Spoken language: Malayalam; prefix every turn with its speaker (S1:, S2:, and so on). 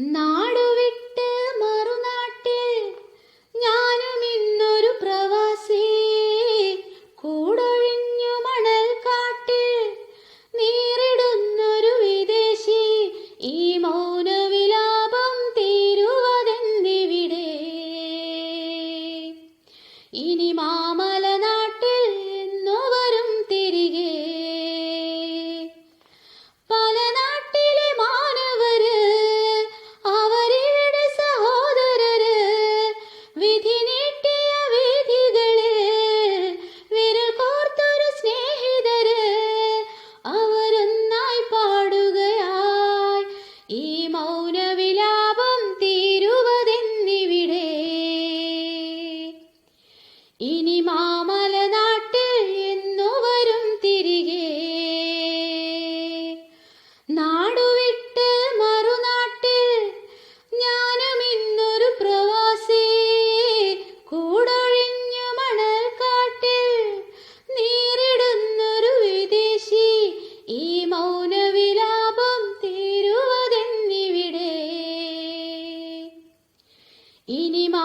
S1: നാടുവിട്ട് മറുനാട്ടിൽ ഞാനും ഇന്നൊരു പ്രവാസി. കൂടൊഴിഞ്ഞു മണൽ കാട്ടിൽ നീറിടുന്നൊരു വിദേശി. ഈ മൗന വിലാപം തീരുവതെന്തിവിടെ ഇനി മാമലനാ മൗന いにも